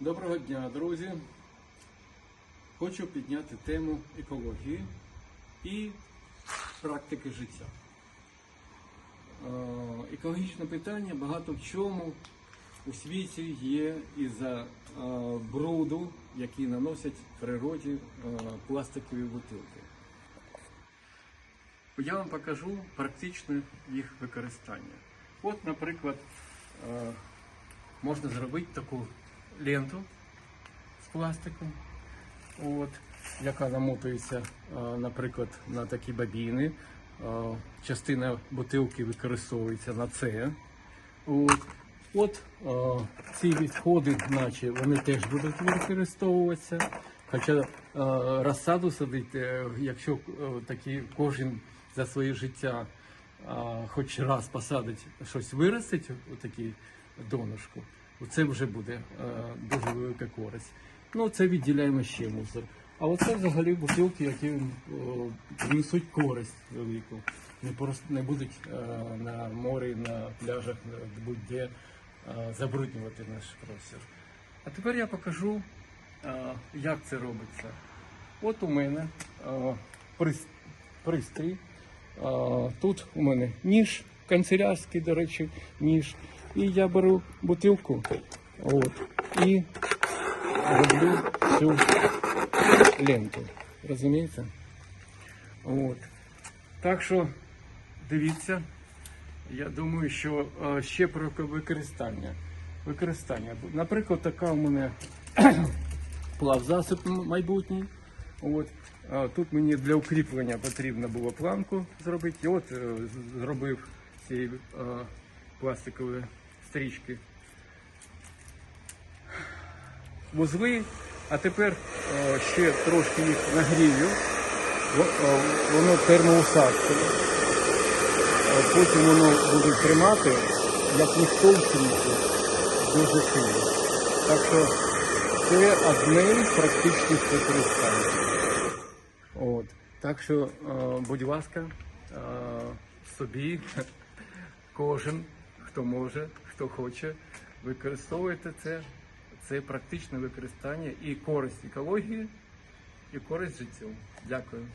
Доброго дня, друзі! Хочу підняти тему екології і практики життя. Е, Екологічне питання багато в чому у світі є із-за е, бруду, який наносять природі е, пластикові бутилки. Я вам покажу практичне їх використання. От, наприклад, можна зробити таку ленту з пластиком, от, яка намотується, е, наприклад, на такі бобіни. Е, Частина бутилки використовується на це. От, от е, ці відходи, наче вони теж будуть використовуватися. Хоча розсаду садити, е, якщо такі кожен за своє життя хоч раз посадить щось виростить, отакі донышку, це вже буде е, дуже велика користь. Ну, це відділяємо ще мусор. А оце взагалі бутилки, які е, несуть користь велику. Не не будуть е, на морі, на пляжах, будь-де забруднювати наш простір. А тепер я покажу, як це робиться. От у мене пристрій. Тут у мене ніж, канцелярський, до речі, ніж. І я беру бутилку от, і роблю цю ленту. Розумієте? От. Так що дивіться, я думаю, що е, ще про використання. Використання. Наприклад, така у мене плавзасіб майбутній. От. Тут мені для укріплення потрібно було планку зробити. І от е, зробив ці е, пластикові стрічки. Вузли, а тепер е, ще трошки їх нагрію. Е, Воно термоусадкове. Е, Потім воно буде тримати, як ніхто в світі, дуже сильно. Так що це одне з практичних використань. От. Так що, будь ласка, собі, кожен, хто може, хто хоче, використовуйте це. Це практичне використання і користь екології, і користь життю. Дякую.